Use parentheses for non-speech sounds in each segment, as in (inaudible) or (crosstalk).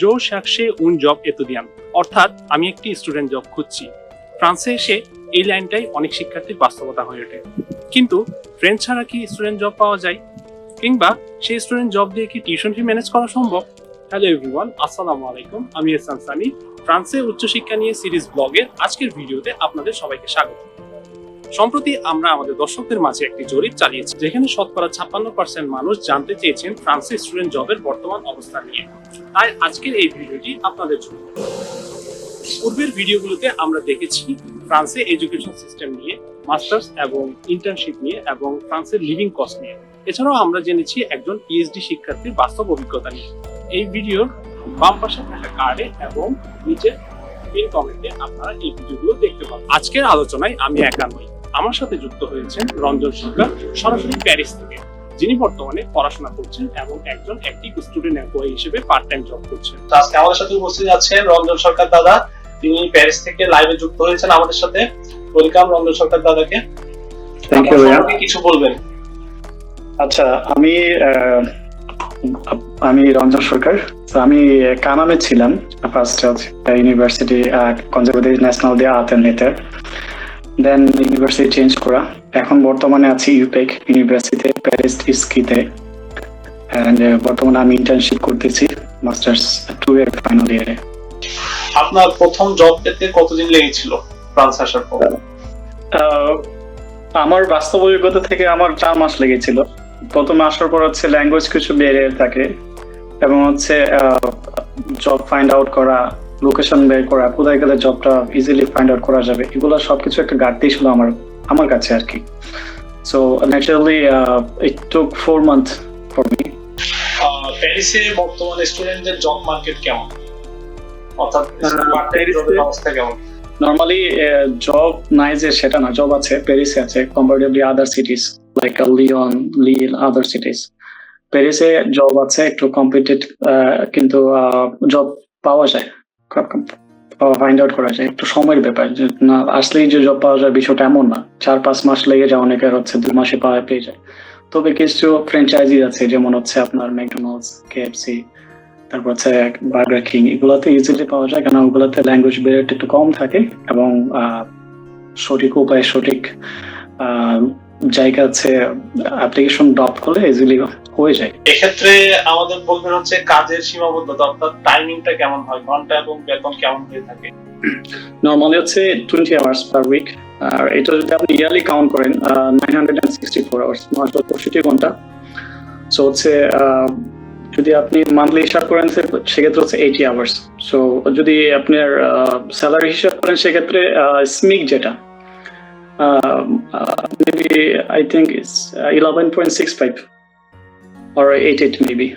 জো শেখশে উন জব এতুদিয়ান অর্থাৎ আমি একটি স্টুডেন্ট জব খুঁজছি। ফ্রান্সে এসে এই লাইনটাই অনেক শিক্ষার্থীর বাস্তবতা হয়ে ওঠে। কিন্তু ফ্রেঞ্চ ছাড়া কি স্টুডেন্ট জব পাওয়া যায়? কিংবা সেই স্টুডেন্ট জব দিয়ে কি টিউশন ফি ম্যানেজ করা সম্ভব? হ্যালো এভরিওয়ান, আসসালামু আলাইকুম। আমি এসান সানি ফ্রান্সে উচ্চশিক্ষা নিয়ে সিরিজ ব্লগের আজকের ভিডিওতে আপনাদের সবাইকে স্বাগত। সম্প্রতি আমরা আমাদের দর্শকদের মাঝে একটি জরিপ চালিয়েছি, যেখানে শতকরা ছাপ্পান্ন পার্সেন্ট মানুষ জানতে চেয়েছেন ফ্রান্সে স্টুডেন্ট জবের বর্তমান অবস্থা নিয়ে। তাই আজকের এই ভিডিওটি আপনাদের জন্য। পূর্বের ভিডিওগুলোতে আমরা দেখেছি ফ্রান্সে এডুকেশন সিস্টেম নিয়ে, মাস্টার্স এবং ইন্টার্নশিপ নিয়ে এবং ফ্রান্সের লিভিং কস্ট নিয়ে। এছাড়াও আমরা জেনেছি একজন পিএইচডি শিক্ষার্থীর বাস্তব অভিজ্ঞতা নিয়ে। এই ভিডিওর বাম পাশে থাকা কার্ডে এবং নিচে পিন কমেন্টে আপনারা এই ভিডিওগুলো দেখতে পাবেন। আজকের আলোচনায় আমি একা নই। আমার সাথে যুক্ত হয়েছেন রঞ্জন সরকার সরাসরি প্যারিস থেকে যিনি বর্তমানে পড়াশোনা করছেন এবং একজন অ্যাক্টিভ স্টুডেন্ট এমপ্লয়ি হিসেবে পার্ট টাইম জব করছেন। তো আজকে আমাদের সাথে উপস্থিত আছেন রঞ্জন সরকার দাদা। তিনি প্যারিস থেকে লাইভে যুক্ত হয়েছেন আমাদের সাথে। ওয়েলকাম রঞ্জন সরকার দাদাকে। থ্যাংক ইউ ভাইয়া। কিছু বলবেন। আচ্ছা আমি আহ, আমি রঞ্জন সরকার। তো আমি কানামে ছিলাম ফার্স্ট ইউনিভার্সিটি কনজারভেটিভ ন্যাশনাল দিয়ে আতেনেতে দেন ইউনিভার্সিটি চেঞ্জ করা এখন বর্তমানে আছি ইউপেক ইউনিভার্সিটিতে প্যারিস ইস্কিতে অ্যান্ড বর্তমানে আমি ইন্টার্নশিপ করতেছি মাস্টার্স টু এর ফাইনাল ইয়ারে আপনার প্রথম জব পেতে কতদিন লেগেছিল ফ্রান্স আসার পর? আহ, আমার বাস্তব অভিজ্ঞতা থেকে আমার চার মাস লেগেছিল। প্রথমে আসার পর হচ্ছে ল্যাঙ্গুয়েজ কিছু বেড়ে থাকে এবং হচ্ছে জব ফাইন্ড আউট করা লোকেশন বের করা কোথায় গেলে জবটা ইজিলি ফাইন্ড আউট করা যাবে এগুলো সবকিছু একটা ঘাটতি ছিল আমার আমার কাছে আর কি। So naturally it took four month for me প্যারিসে বর্তমানে স্টুডেন্টদের জব মার্কেট কেমন? অর্থাৎ অবস্থা কেমন? নর্মালি জব নাই যে সেটা না জব আছে প্যারিসে আছে comparatively other cities like Lyon Lille other cities প্যারিসে জব আছে একটু কম্পিটেড কিন্তু জব পাওয়া যায়। ফাইন্ড আউট করা যায়। একটু সময়ের ব্যাপার। যে না, আসলেই যে জব পাওয়া যায় বিষয়টা এমন না। চার, পাঁচ মাস লেগে যায়, অনেকের হচ্ছে দু মাসে পাওয়া পেয়ে যায়। তবে কিছু ফ্র্যাঞ্চাইজি আছে, যেমন হচ্ছে আপনার ম্যাকডোনাল্ডস কেএফসি তারপর হচ্ছে বার্গার কিং এগুলোতে ইজিলি পাওয়া যায়। কারণ ওগুলোতে ল্যাঙ্গুয়েজ ব্যারিয়ারটা একটু কম থাকে এবং সঠিক উপায়ে সঠিক জায়গা আছে অ্যাপ্লিকেশন ড্রপ করলে ইজিলি হয়ে যায়। এক্ষেত্রে আমাদের বলবেন হচ্ছে কাজের সীমাবদ্ধতা অর্থাৎ টাইমিংটা কেমন হয়? ঘণ্টা এবং বেতন কেমন হয়ে থাকে? নর্মালি হচ্ছে টোয়েন্টি আওয়ার্স পার উইক আর এটা যদি আপনি ইয়ারলি কাউন্ট করেন nine hundred and sixty four hours নয়শো পঁয়ষট্টি ঘণ্টা। সো হচ্ছে যদি আপনি মান্থলি হিসাব করেন সেক্ষেত্রে হচ্ছে এইটি আওয়ার্স সো যদি আপনার স্যালারি হিসাব করেন সেক্ষেত্রে স্মিক যেটা maybe I think it's eleven point six five R eight eight maybe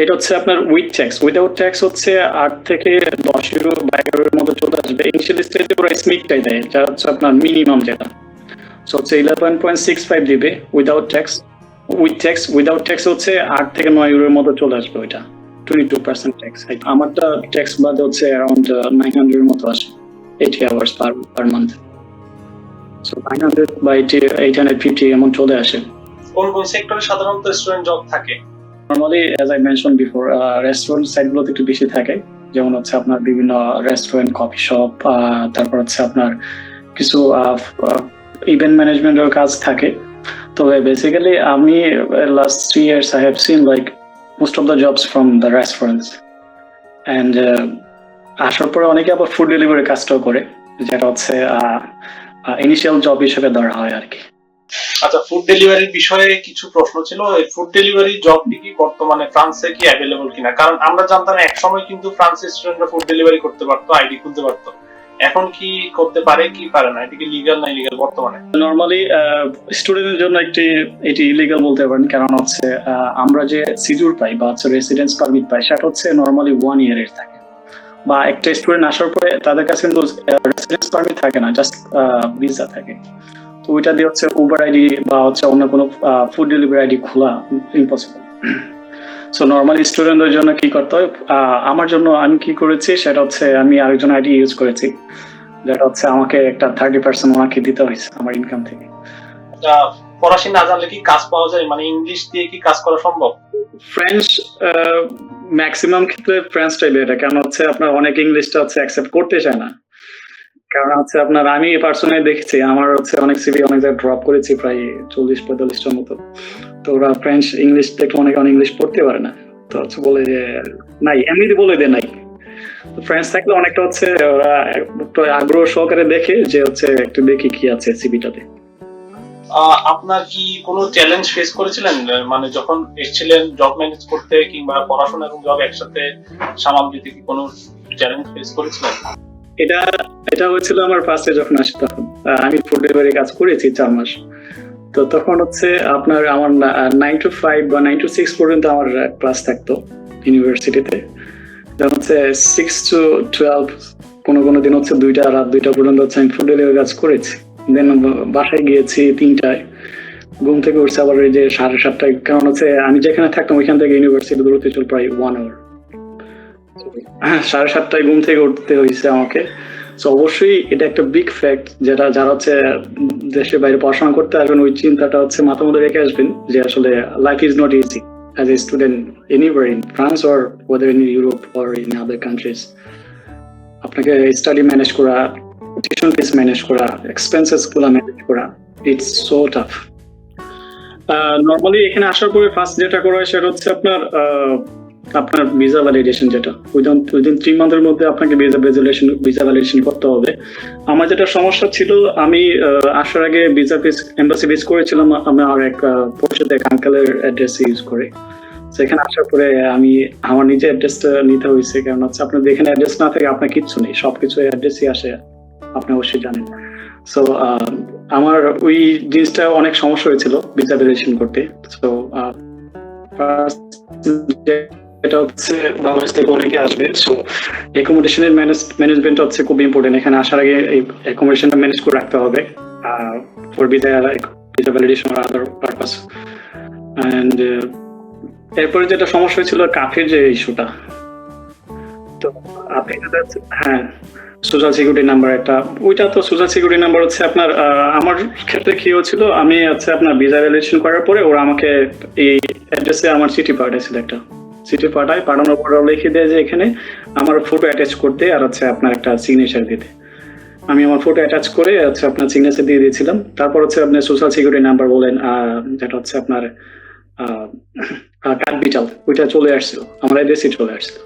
এটা হচ্ছে আপনার উইথ ট্যাক্স উইদাউট ট্যাক্স হচ্ছে আট থেকে দশ ইউরো বা এগারোর মতো চলে আসবে। ইনিশিয়াল স্টেজে পুরো স্মিকটাই দেয়, যা হচ্ছে আপনার মিনিমাম যেটা। সো হচ্ছে ইলেভেন পয়েন্ট সিক্স ফাইভ দিবে without tax with tax without tax হচ্ছে আট থেকে নয় ইউরোর মতো চলে আসবে ওইটা। টোয়েন্টি টু পার্সেন্ট ট্যাক্স আমারটা ট্যাক্স বাদে হচ্ছে অ্যারাউন্ড নাইন হান্ড্রেডের মতো আসে eighty hours per per month so nine hundred বা এইটি হান্ড্রেড ফিফটি এমন চলে আসে। কোন কোন সেক্টরে সাধারণত স্টুডেন্ট জব থাকে? Normally as I mention before restaurant সাইটগুলোতে একটু বেশি থাকে। যেমন হচ্ছে আপনার বিভিন্ন রেস্টুরেন্ট কফি শপ তারপর হচ্ছে আপনার কিছু ইভেন্ট ম্যানেজমেন্টের কাজ থাকে। তবে বেসিক্যালি আমি last three years I have seen like most of the jobs from the restaurants and আসার পরে অনেকে আবার ফুড ডেলিভারি কাজটাও করে যেটা হচ্ছে ইনিশিয়াল জব হিসেবে ধরা হয় আর কি। আচ্ছা ফুড ডেলিভারির বিষয়ে কিছু প্রশ্ন ছিল। এই ফুড ডেলিভারি জবটি কি বর্তমানে ফ্রান্সে কি অ্যাভেলেবল কিনা? কারণ আমরা জানতাম এক সময় কিন্তু ফ্রান্সের স্টুডেন্টরা ফুড ডেলিভারি করতে পারতো আইডি খুলতে পারতো। এখন কি করতে পারে কি পারে না? এটা কি লিগাল না ইলিগাল বর্তমানে? নর্মালি স্টুডেন্টের জন্য একটি এটি ইলিগাল বলতে পারেন। কারণ হচ্ছে আহ, আমরা যে সিজুর পাই বা হচ্ছে রেসিডেন্স পারমিট পাই সেটা হচ্ছে নরমালি ওয়ান ইয়ারের থাকে। বা একটা স্টুডেন্ট আসার পরে তাদের কাছে কিন্তু রেসিডেন্স পারমিট থাকে না জাস্ট ভিসা থাকে। তো ওইটা দিয়ে হচ্ছে উবার আইডি বা হচ্ছে অন্য কোনো ফুড ডেলিভারি আইডি খোলা ইম্পসিবল সো নর্মালি স্টুডেন্টদের জন্য কি করতে হয়? আমার জন্য আমি কি করেছি সেটা হচ্ছে আমি আরেকজন আইডি ইউজ করেছি। যেটা হচ্ছে আমাকে একটা থার্টি পার্সেন্ট ওনাকে দিতে হয়েছে আমার ইনকাম থেকে। ফরাসি না জানলে কি কাজ পাওয়া যায়? মানে ইংলিশ দিয়ে কি কাজ করা সম্ভব? ফ্রেঞ্চ ম্যাক্সিমাম ক্ষেত্রে ফ্রেন্ডসটাই এটা কারণ হচ্ছে আপনার অনেক ইংলিশটা হচ্ছে অ্যাকসেপ্ট করতে চায় না। কারণ হচ্ছে আপনার আমি পার্সোনালি দেখেছি আমার হচ্ছে অনেক সিভি অনেক জায়গায় ড্রপ করেছি প্রায় চল্লিশ পঁয়তাল্লিশটার মতো। তো ওরা ফ্রেঞ্চ ইংলিশ দেখলে অনেক অনেক ইংলিশ পড়তে পারে না। তো হচ্ছে বলে যে নাই এমনিতে বলে দে নাই। ফ্রেন্ডস থাকলে অনেকটা হচ্ছে ওরা একটু আগ্রহ সহকারে দেখে যে হচ্ছে একটু দেখি কি আছে সিবিটাতে আহ, আপনার কি কোনো চ্যালেঞ্জ ফেস করেছিলেন? মানে যখন এসেছিলেন জব ম্যানেজ করতে কিংবা পড়াশোনা এবং জব একসাথে সামাল দিতে কি কোনো চ্যালেঞ্জ ফেস করেছিলেন? এটা এটা হয়েছিল আমার ফার্স্টে যখন আসি তখন। আমি ফুড ডেলিভারি কাজ করেছি চার মাস। তো তখন হচ্ছে আপনার আমার নাইন টু ফাইভ বা নাইন টু সিক্স পর্যন্ত আমার ক্লাস থাকতো ইউনিভার্সিটিতে যেমন হচ্ছে সিক্স টু টুয়েলভ কোনো কোনো দিন হচ্ছে দুইটা, রাত দুইটা পর্যন্ত হচ্ছে আমি ফুড ডেলিভারি কাজ করেছি। দেন বাসায় গিয়েছি তিনটায়। ঘুম থেকে উঠছে আবার ওই যে সাড়ে সাতটায়। কারণ হচ্ছে, আমি যেখানে থাকতাম, ওইখান থেকে ইউনিভার্সিটি দূরত্ব ছিল প্রায় ওয়ান আওয়ার সাড়ে সাতটায় ঘুম থেকে উঠতে হয়েছে আমাকে। তো অবশ্যই এটা একটা বিগ ফ্যাক্ট যেটা, যারা হচ্ছে দেশের বাইরে পড়াশোনা করতে আসবেন, ওই চিন্তাটা হচ্ছে মাথা মধ্যে রেখে আসবেন যে আসলে life is not easy as a student anywhere in France or weather in Europe or in other countries আপনাকে স্টাডি ম্যানেজ করা টিউশন ফিস ম্যানেজ করা এক্সপেন্সেসগুলো ম্যানেজ করা ইটস সো টাফ নর্মালি এখানে আসার পরে ফার্স্ট যেটা করা হয় সেটা হচ্ছে আপনার আপনার ভিসা ভ্যালিডেশন যেটা। উইদিন উইদিন থ্রি মান্থের মধ্যে আপনাকে ভিসা ভ্যালিডেশন ভিসা ভ্যালিডেশন করতে হবে। আমার যেটা সমস্যা ছিল আমি আসার আগে ভিসা ফিস এম্বাসি ভিজ করেছিলাম আমার এক আহ, পরিচিত এক আঙ্কেলের অ্যাড্রেস ইউজ করে। সেখানে আসার পরে আমি আমার নিজে অ্যাড্রেসটা নিতে হয়েছে কারণ হচ্ছে আপনার যেখানে অ্যাড্রেস না থাকে আপনার কিচ্ছু নেই সবকিছু অ্যাড্রেসই আসে। আপনি জানেন। সো আমার ওই জিনিসটা অনেক সমস্যা হয়েছিল ভিসা করতে। সো এটা হচ্ছে বাংলাদেশ থেকে অনেকে আসবে। সো অ্যাকোমোডেশনের ম্যানেজমেন্ট হচ্ছে খুব ইম্পর্টেন্ট এখানে আসার আগে এই অ্যাকোমোডেশনটা ম্যানেজ করে রাখতে হবে। For visa visa validation other purpose and এরপরে যেটা সমস্যা হয়েছিল, কাফের যে ইস্যুটা তো আপনি হ্যাঁ সোশ্যাল সিকিউরিটি নাম্বার একটা। ওইটা তো সোশ্যাল সিকিউরিটি নাম্বার হচ্ছে আপনার আমার ক্ষেত্রে কি হচ্ছিল, আমি হচ্ছে আপনার ভিসা ভ্যালিডেশন করার পরে ওরা আমাকে এই অ্যাড্রেসে আমার সিটি পাঠাইছিল একটা। সিটি পাঠায়, পাঠানোর পর লিখে দেয় যে এখানে আমার ফটো অ্যাটাচ করতে আর হচ্ছে আপনার একটা সিগনেচার দিতে। আমি আমার ফটো অ্যাটাচ করে হচ্ছে আপনার সিগনেচার দিয়ে দিয়েছিলাম। তারপর হচ্ছে আপনার সোশ্যাল সিকিউরিটি নাম্বার বলেন যেটা হচ্ছে আপনার কার্ড বিটাল ওইটা চলে আসছিল, আমার অ্যাড্রেসে চলে আসছিল।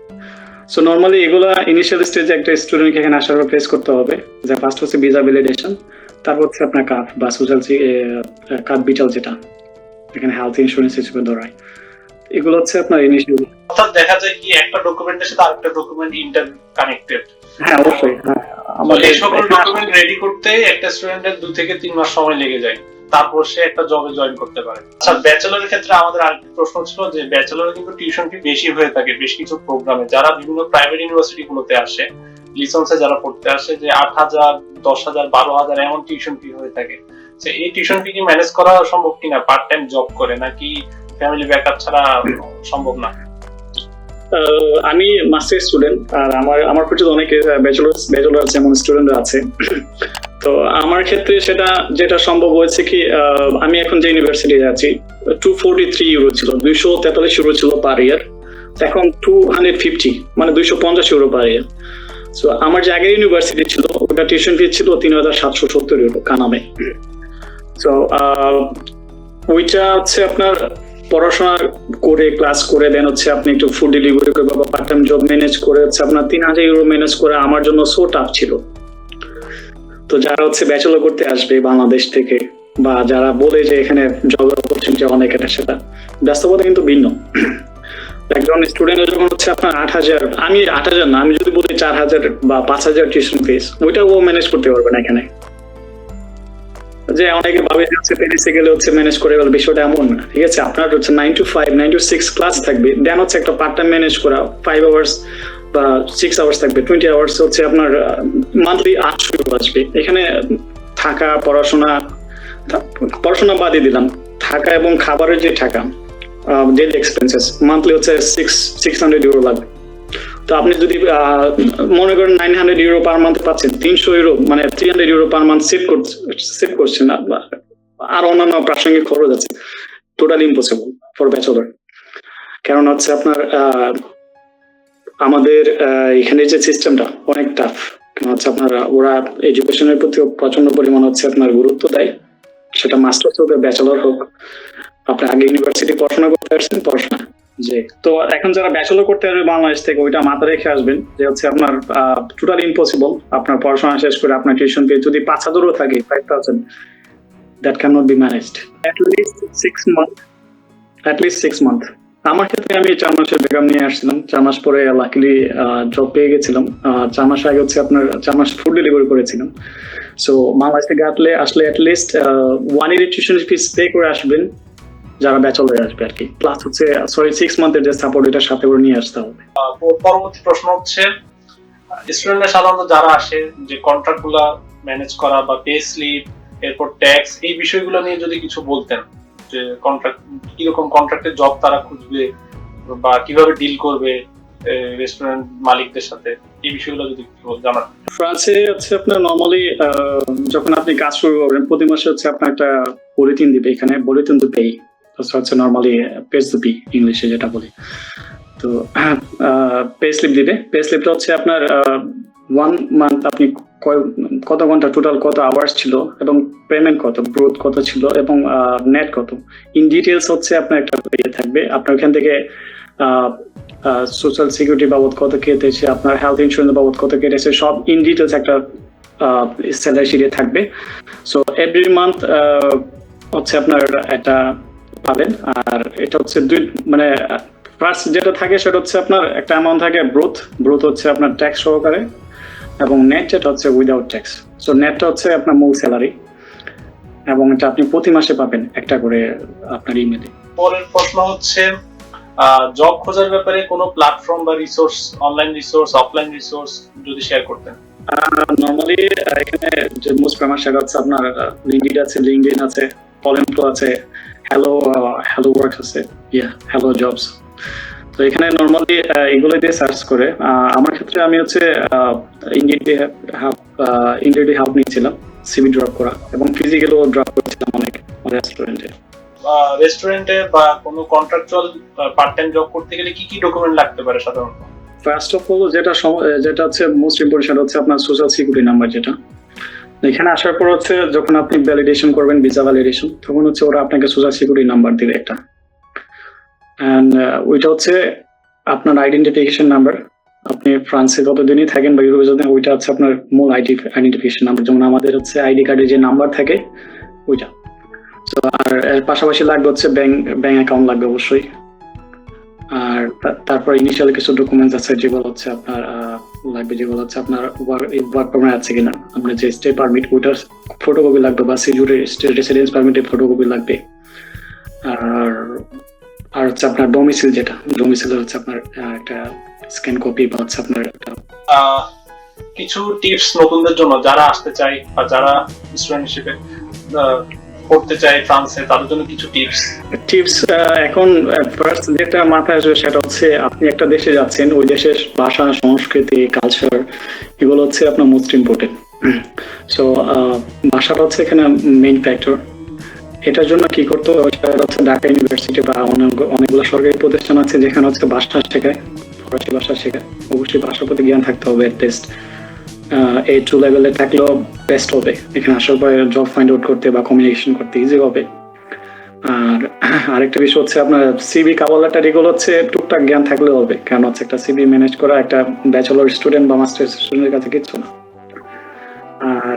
সো নর্মালি এগুলা ইনিশিয়াল স্টেজে একটা স্টুডেন্টকে এখানে আসার পর ফেস করতে হবে। যে ফার্স্ট হচ্ছে ভিসা ভ্যালিডেশন তারপর হচ্ছে আপনার কার্ড বা সোশ্যাল কার্ড বিটাল যেটা এখানে হেলথ ইন্স্যুরেন্স হিসেবে ধরায় এগুলো হচ্ছে আপনার ইনিশিয়াল অর্থাৎ দেখা যায় কি একটা ডকুমেন্টের সাথে আরেকটা ডকুমেন্ট ইন্টার কানেক্টেড হ্যাঁ অবশ্যই হ্যাঁ। আমাদের সকল ডকুমেন্ট রেডি করতে একটা স্টুডেন্টের দুই থেকে তিন মাস সময় লেগে যায়। তারপর সে একটা জবে জয়েন করতে পারে। আচ্ছা ব্যাচেলরের ক্ষেত্রে আমাদের আরেকটি প্রশ্ন ছিল যে ব্যাচেলরে কিন্তু টিউশন ফি বেশি হয়ে থাকে বেশ কিছু প্রোগ্রামে যারা বিভিন্ন প্রাইভেট ইউনিভার্সিটি গুলোতে আসে লিসেন্সে যারা পড়তে আসে, যে আট হাজার, দশ হাজার, বারো হাজার এমন টিউশন ফি হয়ে থাকে। এই টিউশন ফি কি ম্যানেজ করা সম্ভব কিনা? পার্ট টাইম জব করে নাকি ফ্যামিলি ব্যাকআপ ছাড়া সম্ভব না? আমি মাস্টার স্টুডেন্ট আর আমার আমার পরিচিত অনেকে ব্যাচেলর ব্যাচেলর যেমন স্টুডেন্ট আছে তো আমার ক্ষেত্রে সেটা যেটা সম্ভব হয়েছে কি আমি এখন যে ইউনিভার্সিটি আছি টু ফোরটি থ্রি ইউরো ছিল, দুইশো তেতাল্লিশ ইউরো ছিল পার ইয়ার এখন টু হান্ড্রেড ফিফটি মানে দুইশো পঞ্চাশ ইউরো পার ইয়ার সো আমার যে আগের ইউনিভার্সিটি ছিল, ওটা টিউশন ফি ছিল তিন হাজার সাতশো সত্তর ইউরো কানামে। তো ওইটা হচ্ছে আপনার পড়াশোনা করে ক্লাস করে দেন হচ্ছে আপনি একটু ফুড ডেলিভারি করে বা পার্ট টাইম জব ম্যানেজ করে, হচ্ছে আপনার তিন হাজার ইউরো ম্যানেজ করে, আমার জন্য সো টাফ ছিল। তো যারা হচ্ছে ব্যাচেলর করতে আসবে বাংলাদেশ থেকে, বা যারা বলে যে এখানে জব অপরচুনিটি অনেক এটা সেটা, ব্যস্ততা কিন্তু ভিন্ন। একজন স্টুডেন্টের যখন হচ্ছে আপনার আট হাজার, আমি আট হাজার না, আমি যদি বলি চার হাজার বা পাঁচ হাজার টিউশন ফিস ওইটা ও ম্যানেজ করতে পারবে না এখানে। যে অনেকে ভাবে হচ্ছে প্যারিসে গেলে হচ্ছে ম্যানেজ করে গেল বিষয়টা এমন না, ঠিক আছে? আপনার হচ্ছে nine to five nine to six class থাকবে দেন হচ্ছে একটা পার্ট টাইম ম্যানেজ করা ফাইভ আওয়ার্স বা সিক্স আওয়ার্স থাকবে টোয়েন্টি আওয়ার্স হচ্ছে আপনার মান্থলি আটশো আসবে। এখানে থাকা, পড়াশোনা পড়াশোনা বাদই দিলাম। থাকা এবং খাবারের যে ডেলি এক্সপেন্সেস মান্থলি হচ্ছে সিক্স সিক্স হান্ড্রেড ইউরো লাগবে। তো আপনি যদি মনে করেন nine hundred euro per month পাচ্ছেন, তিনশো ইউরো মানে three hundred euro per month save save করছেন আর অন্যান্য প্রাসঙ্গিক খরচ আছে। টোটালি ইম্পসিবল ফর ব্যাচেলর কারণ হচ্ছে আপনার আমাদের এখানে যে সিস্টেমটা অনেক টাফ হচ্ছে আপনার ওরা এডুকেশনের প্রতি প্রচণ্ড পরিমাণ হচ্ছে আপনার গুরুত্ব দেয়। সেটা মাস্টার্স হোক ব্যাচেলর হোক আপনি আগে ইউনিভার্সিটি পড়াশোনা করতে আসছেন পড়াশোনা। জি তো এখন যারা ব্যাচেলর করতে আসবে বাংলাদেশ থেকে ওইটা মাথা রেখে আসবেন যে হচ্ছে আপনার টোটাল ইম্পসিবল আপনার পড়াশোনা শেষ করে আপনার টিউশন পেয়ে যদি পাঁচ হাজারও থাকে five thousand that can not be managed at least six month at least six month আমার ক্ষেত্রে আমি চার মাসের বেকাম নিয়ে আসছিলাম। চার মাস পরে লাকিলি জব পেয়ে গেছিলাম। চার মাস আগে হচ্ছে আপনার, চার মাস ফুড ডেলিভারি করেছিলাম। সো বাংলাদেশ থেকে আসলে আসলে at least one year tuition fees pay করে আসবেন, যারা ব্যাচেলর আসবে আর কি। প্লাস হচ্ছে সরি সিক্স মান্থের যে সাপোর্ট এটা সাথে করে নিয়ে আসতে হবে। পরবর্তী প্রশ্ন হচ্ছে স্টুডেন্টরা সাধারণত যারা আসে, যে কন্ট্রাক্ট ম্যানেজ করা বা পে স্লিপ এরপর ট্যাক্স এই বিষয়গুলো নিয়ে যদি কিছু বলতেন। যে কন্ট্রাক্ট কীরকম কন্ট্রাক্টের জব তারা খুঁজবে বা কীভাবে ডিল করবে রেস্টুরেন্ট মালিকদের সাথে, এই বিষয়গুলো যদি জানান। ফ্রান্সে হচ্ছে আপনার নর্মালি যখন আপনি কাজ শুরু করবেন, প্রতি মাসে হচ্ছে আপনার একটা বুলেটিন দিবে এখানে বুলেটিন টু পেই হচ্ছে নর্মালি পেজ টু পি ইংলিশে যেটা বলি। তো পে স্লিপ দিবে। পে স্লিপটা হচ্ছে আপনার ওয়ান মান্থ আপনি কত ঘণ্টা টোটাল কত আওয়ার্স ছিল এবং পেমেন্ট কত গ্রোথ কত ছিল এবং নেট কত? ইন ডিটেলস হচ্ছে আপনার একটা ইয়ে থাকবে। আপনার ওখান থেকে সোশ্যাল সিকিউরিটি বাবদ কত কেটেছে আপনার হেলথ ইন্স্যুরেন্স বাবদ কত কেটেছে সব ইন ডিটেলস একটা স্যালারি শিটে থাকবে। সো এভরি মান্থ হচ্ছে আপনার একটা পাবেন। আর এটা হচ্ছে দুই মানে ফার্স্ট যেটা থাকে সেটা হচ্ছে আপনার একটা অ্যামাউন্ট থাকে ব্রোথ ব্রোথ হচ্ছে আপনার ট্যাক্স সহকারে। এবং নেট যেটা হচ্ছে উইদাউট ট্যাক্স সো নেটটা হচ্ছে আপনার মূল স্যালারি এবং এটা আপনি প্রতি মাসে পাবেন একটা করে আপনার ইমেলে পরের প্রশ্ন হচ্ছে জব খোঁজার ব্যাপারে কোনো প্ল্যাটফর্ম বা resource online resource offline resource যদি শেয়ার করতেন। নর্মালি এখানে যে মোস্ট ফেমাস সেটা হচ্ছে আপনার লিঙ্কডিন আছে লিঙ্কডিন আছে কলেন্টো আছে হ্যালো হ্যালো ওয়ার্কস আছে ইয়া হ্যালো জবস তো এখানে নর্মালি এগুলো দিয়ে সার্চ করে। আমার ক্ষেত্রে আমি হচ্ছে ইন্ডিয়াডি ইন্ডিয়াডি হেল্প নিয়েছিলাম সিবি ড্রপ করা এবং ফিজিক্যালও ড্রপ করেছিলাম অনেক রেস্টুরেন্টে রেস্টুরেন্টে বা কোনো কন্ট্রাকচুয়াল পার্ট টাইম জব করতে গেলে কি কি ডকুমেন্ট লাগতে পারে সাধারণত? ফার্স্ট অফ অল যেটা যেটা হচ্ছে মোস্ট ইম্পর্টেন্ট হচ্ছে আপনার সোশ্যাল সিকিউরিটি নাম্বার যেটা। এখানে আসার পর হচ্ছে যখন আপনি ভ্যালিডেশন করবেন ভিসা ভ্যালিডেশন তখন হচ্ছে ওরা আপনাকে সোশ্যাল সিকিউরিটি নাম্বার দিবে একটা। অ্যান্ড ওইটা হচ্ছে আপনার আইডেন্টিফিকেশন নাম্বার আপনি ফ্রান্সে যতদিনই থাকেন বা ইউরোপে যতদিন, ওইটা হচ্ছে আপনার মূল আইডি আইডেন্টিফিকেশন নাম্বার যেমন আমাদের হচ্ছে আইডি কার্ডে যে নাম্বার থাকে, ওইটা। তো আর এর পাশাপাশি লাগবে হচ্ছে ব্যাংক ব্যাংক অ্যাকাউন্ট লাগবে অবশ্যই। আর তারপর ইনিশিয়াল কিছু ডকুমেন্টস আছে যেগুলো হচ্ছে আপনার লাগবে যেগুলো হচ্ছে আপনার ওয়ার্ক পারমিট আছে কিনা। আপনার যে স্টে পারমিট ওটার ফটোকপি লাগবে বা সিজুরের স্টে রেসিডেন্স পারমিটের ফটোকপি লাগবে। আর আর হচ্ছে আপনার ডোমিসিল যেটা ডোমিসিল হচ্ছে আপনার একটা স্ক্যান কপি বা হচ্ছে আপনার একটা কিছু টিপস নতুনদের জন্য যারা আসতে চায় বা যারা স্টুডেন্ট হিসেবে পড়তে চায় ফ্রান্সে তাদের জন্য কিছু টিপস টিপস এখন ফার্স্ট যেটা মাথায় আসবে সেটা হচ্ছে আপনি একটা দেশে যাচ্ছেন ওই দেশের ভাষা সংস্কৃতি কালচার এগুলো হচ্ছে আপনার মোস্ট ইম্পর্টেন্ট সো ভাষাটা হচ্ছে এখানে মেইন ফ্যাক্টর এটার জন্য কি করতে হবে? হচ্ছে ঢাকা ইউনিভার্সিটি বা অনেক- অনেকগুলো সরকারি প্রতিষ্ঠান আছে যেখানে হচ্ছে ভাষা শেখায়, ফরাসি ভাষা শেখায়। অবশ্যই ভাষার প্রতি জ্ঞান থাকতে হবে টেস্ট এই টু লেভেলে থাকলেও বেস্ট হবে। এখানে আসার পরে জব ফাইন্ড আউট করতে বা কমিউনিকেশন করতে ইজি হবে। আর (clears throat) আরেকটা বিষয় হচ্ছে আপনার সিবি কাবল লেটার এগুলো হচ্ছে টুকটাক জ্ঞান থাকলে হবে। কারণ হচ্ছে একটা সিবি ম্যানেজ করা, একটা ব্যাচেলর স্টুডেন্ট বা মাস্টার স্টুডেন্টের কাছে কিচ্ছু না। আর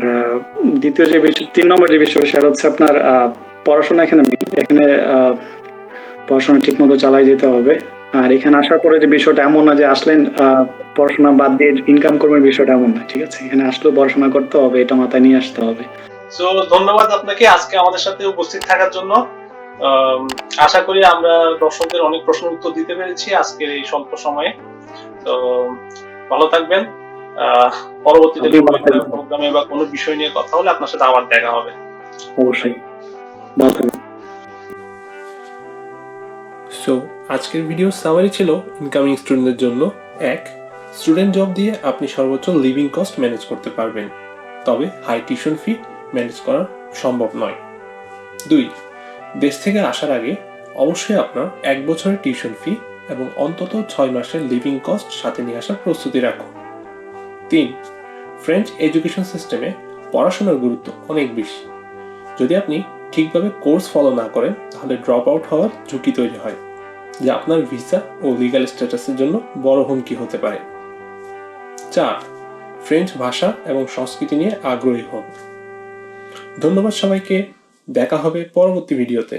দ্বিতীয় যে বিষয়, তিন নম্বর যে বিষয়, সেটা হচ্ছে আপনার পড়াশোনা এখানে এখানে পড়াশোনা ঠিক মতো চালাই যেতে হবে। আর এখানে আসার পরে যে বিষয়টা এমন না যে আসলেন পড়াশোনা বাদ দিয়ে ইনকাম করবেন বিষয়টা এমন না ঠিক আছে? এখানে আসলেও পড়াশোনা করতে হবে এটা মাথায় নিয়ে আসতে হবে। সো ধন্যবাদ আপনাকে আজকে আমাদের সাথে উপস্থিত থাকার জন্য। আশা করি আমরা দর্শকদের অনেক প্রশ্নের উত্তর দিতে পেরেছি আজকের এই স্বল্প সময়ে। তো ভালো থাকবেন। আহ, পরবর্তীতে। প্রোগ্রামে বা কোনো বিষয় নিয়ে কথা হলে আপনার সাথে আবার দেখা হবে। অবশ্যই। সো আজকের ভিডিও সামারি ছিল ইনকামিং স্টুডেন্টদের জন্য। এক স্টুডেন্ট জব দিয়ে আপনি সর্বোচ্চ লিভিং কস্ট ম্যানেজ করতে পারবেন। তবে হাই টিউশন ফি ম্যানেজ করা সম্ভব নয়। দুই, দেশ থেকে আসার আগে অবশ্যই আপনার এক বছরের টিউশন ফি এবং অন্তত ছয় মাসের লিভিং কস্ট সাথে নিয়ে আসার প্রস্তুতি রাখুন। তিন ফ্রেঞ্চ এডুকেশন সিস্টেমে পড়াশোনার গুরুত্ব অনেক বেশি। যদি আপনি ঠিকভাবে কোর্স ফলো না করেন তাহলে ড্রপ আউট হওয়ার ঝুঁকি তৈরি হয়, যা আপনার ভিসা ও লিগাল স্ট্যাটাসের জন্য বড় হুমকি হতে পারে। চার ফ্রেঞ্চ ভাষা এবং সংস্কৃতি নিয়ে আগ্রহী হন। ধন্যবাদ সবাইকে, দেখা হবে পরবর্তী ভিডিওতে